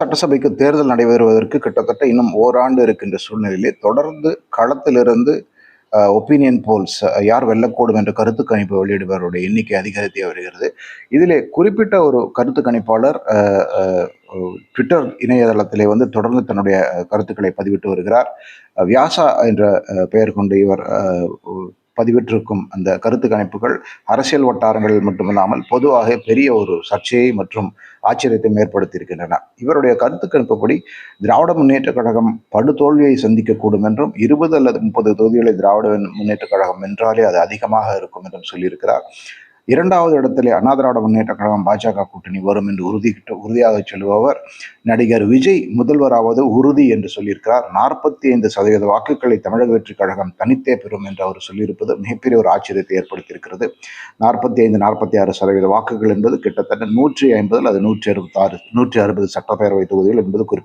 சட்டசபைக்கு தேர்தல் நடைபெறுவதற்கு கிட்டத்தட்ட இன்னும் ஓராண்டு இருக்கின்ற சூழ்நிலையிலே தொடர்ந்து களத்திலிருந்து ஒப்பீனியன் போல்ஸ் யார் வெல்லக்கூடும் என்ற கருத்து கணிப்பு வெளியிடுபவருடைய எண்ணிக்கை அதிகரித்தே வருகிறது. இதிலே குறிப்பிட்ட ஒரு கருத்து கணிப்பாளர் ட்விட்டர் இணையதளத்திலே வந்து தொடர்ந்து தன்னுடைய கருத்துக்களை பதிவிட்டு வருகிறார். வியாசா என்ற பெயர் கொண்டு இவர் பதிவிட்டிருக்கும் அந்த கருத்து கணிப்புகள் அரசியல் வட்டாரங்களில் மட்டுமில்லாமல் பொதுவாக பெரிய ஒரு சர்ச்சையை மற்றும் ஆச்சரியத்தையும் ஏற்படுத்தியிருக்கின்றன. இவருடைய கருத்து கணிப்புப்படி திராவிட முன்னேற்ற கழகம் படுதோல்வியை சந்திக்கக்கூடும் என்றும் இருபது அல்லது முப்பது தொகுதிகளை திராவிட முன்னேற்ற கழகம் என்றாலே அது அதிகமாக இருக்கும் என்றும் சொல்லியிருக்கிறார். இரண்டாவது இடத்திலே அண்ணாதிராவிட முன்னேற்ற கழகம் பாஜக கூட்டணி வரும் என்று உறுதி உறுதியாக சொல்லுபவர் நடிகர் விஜய் முதல்வராவது உறுதி என்று சொல்லியிருக்கிறார். நாற்பத்தி ஐந்து சதவீத வாக்குகளை தமிழக வெற்றி கழகம் தனித்தே பெறும் என்று அவர் சொல்லியிருப்பது மிகப்பெரிய ஒரு ஆச்சரியத்தை ஏற்படுத்தியிருக்கிறது. நாற்பத்தி ஐந்து நாற்பத்தி ஆறு சதவீத வாக்குகள் என்பது கிட்டத்தட்ட நூற்றி ஐம்பதில் அது நூற்றி அறுபத்தாறு நூற்றி அறுபது சட்டப்பேரவை தொகுதிகள் என்பது குறிப்பிட்ட